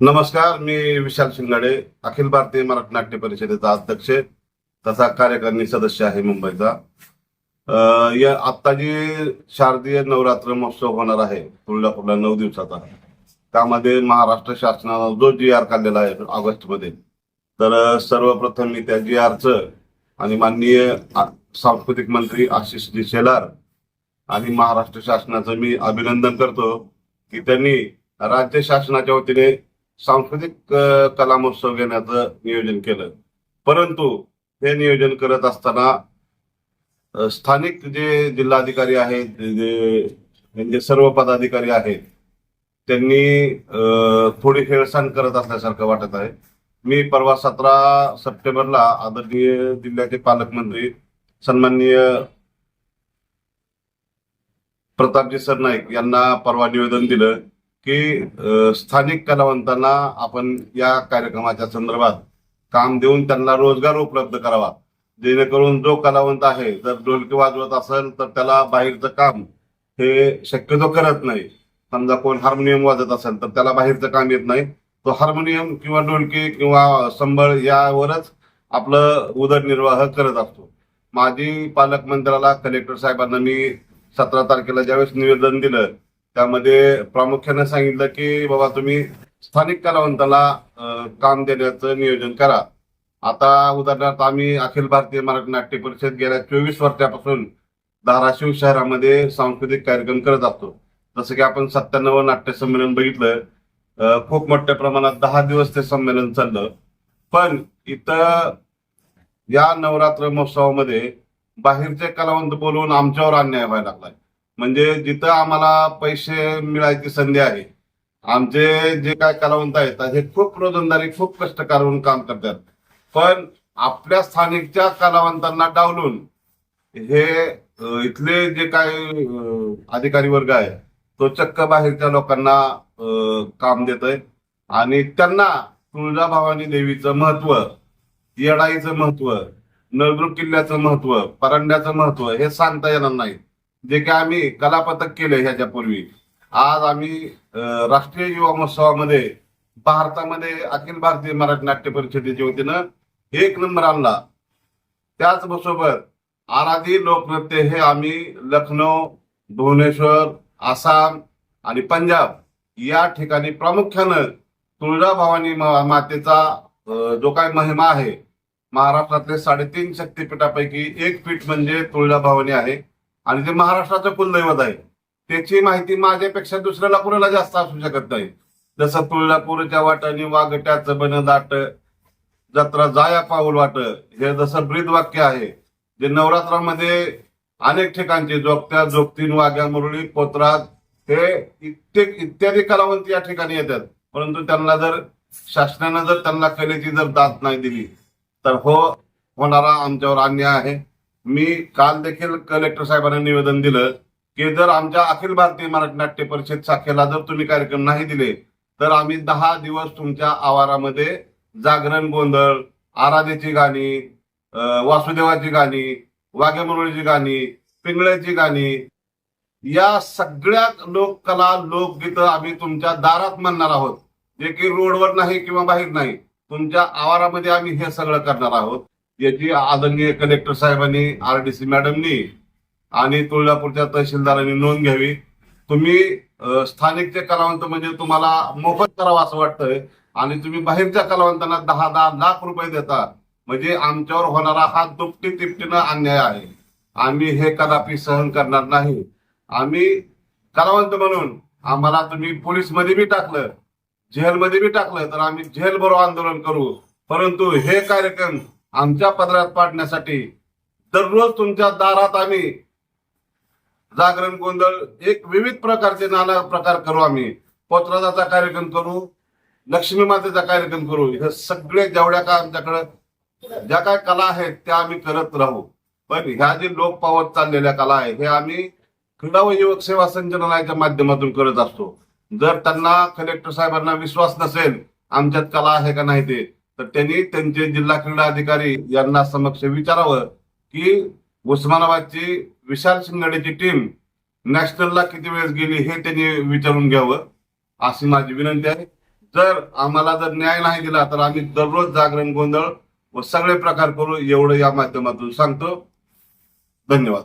नमस्कार मी विशाल शिंगाडे अखिल भारतीय मराठी नाट्य परिषदेचा अध्यक्ष तथा कार्यकारिणी सदस्य आहे मुंबईचा. या आता जी शारदीय नवरात्र महोत्सव होणार आहे तुळजापूरला नऊ दिवसाचा त्यामध्ये महाराष्ट्र शासनानं जो जी आर काढलेला आहे ऑगस्टमध्ये तर सर्वप्रथम मी त्या जी आरचं आणि माननीय सांस्कृतिक मंत्री आशिष जी शेलार आणि महाराष्ट्र शासनाचं मी अभिनंदन करतो की त्यांनी राज्य शासनाच्या वतीने सांस्कृतिक कला महोत्सव घेण्याचं नियोजन केलं. परंतु हे नियोजन करत असताना स्थानिक जे जिल्हाधिकारी आहेत जे म्हणजे सर्व पदाधिकारी आहेत त्यांनी थोडी हेळसांड करत असल्यासारखं वाटत आहे. मी परवा सतरा सप्टेंबरला आदरणीय जिल्ह्याचे पालकमंत्री सन्माननीय प्रतापजी सरनाईक यांना परवा निवेदन दिलं. की स्थानिक कलावंतांना आपण या कार्यक्रमाच्या संदर्भात काम देऊन त्यांना रोजगार उपलब्ध करावा. जेणेकरून जो कलावंत आहे जर ढोलकी वाजवत असेल तर त्याला बाहेरचं काम हे शक्यतो करत नाही. समजा कोण हार्मोनियम वाजत असेल तर त्याला बाहेरचं काम येत नाही. तो हार्मोनियम किंवा ढोलकी किंवा संबळ यावरच आपलं उदरनिर्वाह करत असतो. माजी पालकमंत्र्याला कलेक्टर साहेबांना मी सतरा तारखेला ज्यावेळेस निवेदन दिलं त्यामध्ये प्रामुख्याने सांगितलं की बाबा तुम्ही स्थानिक कलावंताला काम देण्याचं नियोजन करा. आता उदाहरणार्थ आम्ही अखिल भारतीय मराठी नाट्य परिषद गेल्या चोवीस वर्षापासून धाराशिव शहरामध्ये सांस्कृतिक कार्यक्रम करत असतो. जसं की आपण सत्त्याण्णव नाट्य संमेलन बघितलं खूप मोठ्या प्रमाणात दहा दिवस ते संमेलन चाललं. पण इथं या नवरात्र महोत्सवामध्ये बाहेरचे कलावंत बोलवून आमच्यावर अन्याय व्हायला लागलाय. म्हणजे जिथं आम्हाला पैसे मिळायची संधी आहे आमचे जे काय कलावंत आहेत हे खूप रोजंदारी खूप कष्ट करून काम करतात. पण आपल्या स्थानिकच्या कलावंतांना डावलून हे इथले जे काय अधिकारी वर्ग आहे तो चक्क बाहेरच्या लोकांना काम काम आहे आणि त्यांना तुळजाभवानी देवीचं महत्त्व येडाईचं महत्त्व नळदुर्ग किल्ल्याचं महत्त्व परांड्याचं महत्त्व हे सांगता येणार नाही जे काय आम्ही कलापथक केले ह्याच्या पूर्वी आज आम्ही राष्ट्रीय युवा महोत्सवामध्ये भारतामध्ये अखिल भारतीय मराठी नाट्य परिषदेच्या वतीनं एक नंबर आणला. त्याचबरोबर आराधी लोकनृत्य हे आम्ही लखनौ भुवनेश्वर आसाम आणि पंजाब या ठिकाणी प्रामुख्यानं तुळजाभवानी मा- मातेचा जो काय महिमा आहे महाराष्ट्रातले साडेतीन शक्तीपीठापैकी एक पीठ म्हणजे तुळजाभवानी आहे. आणि ते महाराष्ट्राचं कुलदैवत आहे. त्याची माहिती माझ्यापेक्षा दुसऱ्याला कुणाला जास्त असू शकत नाही. जसं तुळजापूरच्या वाटाने वाघट्याचं बन दाट जत्रा जाया पाऊल वाट हे जसं ब्रीद वाक्य आहे. जे नवरात्रामध्ये अनेक ठिकाणचे जोगत्या जोगतीन वाघ्या मुरळी पोत्रात हे इत्येक इत्यादी कलावंत या ठिकाणी येतात. परंतु त्यांना जर शासनानं जर त्यांना कलेची जर दात नाही दिली तर हो होणारा आमच्यावर अन्याय आहे. मी काल देखील कलेक्टर साहेबांना निवेदन दिलं की जर आमच्या अखिल भारतीय मराठी नाट्य परिषद शाखेला जर तुम्ही कार्यक्रम नाही दिले तर आम्ही दहा दिवस तुमच्या आवारामध्ये जागरण गोंधळ आराधेची गाणी वासुदेवाची गाणी वाघेमुरळीची गाणी पिंगळ्याची गाणी या सगळ्या लोककला लोकगीत आम्ही तुमच्या दारात म्हणणार आहोत. जे की रोडवर नाही किंवा बाहेर नाही तुमच्या आवारामध्ये आम्ही हे सगळं करणार आहोत. याची आदरणीय कलेक्टर साहेबांनी आर डी सी मॅडमनी आणि तुळजापूरच्या तहसीलदारांनी नोंद घ्यावी. तुम्ही स्थानिकचे कलावंत म्हणजे तुम्हाला मोफत करावं असं वाटतंय आणि तुम्ही बाहेरच्या कलावंतांना दहा दहा लाख रुपये देता म्हणजे आमच्यावर होणारा हा दुपटी तिपटीनं अन्याय आहे. आम्ही हे कदापि सहन करणार नाही. आम्ही कलावंत म्हणून आम्हाला तुम्ही पोलीसमध्ये बी टाकलं जेलमध्ये बी टाकलं तर आम्ही जेल बरोबर आंदोलन करू. परंतु हे कार्यक्रम आमच्या पदरात पाडण्यासाठी दररोज तुमच्या दारात आम्ही जागरण गोंधळ एक विविध प्रकारचे नाना प्रकार करू आम्ही. पोत्राचा कार्यक्रम करू लक्ष्मी मातेचा कार्यक्रम करू. हे सगळे जेवढ्या का आमच्याकडं ज्या काय कला आहेत त्या आम्ही करत राहू. पण ह्या जे लोक पावत चाललेल्या कला आहे हे आम्ही क्रीडा व युवक सेवा संचालनालयाच्या माध्यमातून करत असतो. जर त्यांना कलेक्टर साहेबांना विश्वास नसेल आमच्यात कला आहे का नाही ते तर त्यांनी त्यांचे जिल्हा क्रीडा अधिकारी यांना समक्ष विचारावं की उस्मानाबादची विशाल शिंगाडेची टीम नॅशनलला किती वेळेस गेली हे त्यांनी विचारून घ्यावं अशी माझी विनंती आहे. जर आम्हाला जर न्याय नाही दिला तर आम्ही दररोज जागरण गोंधळ व सगळे प्रकार करू एवढं या माध्यमातून सांगतो. धन्यवाद.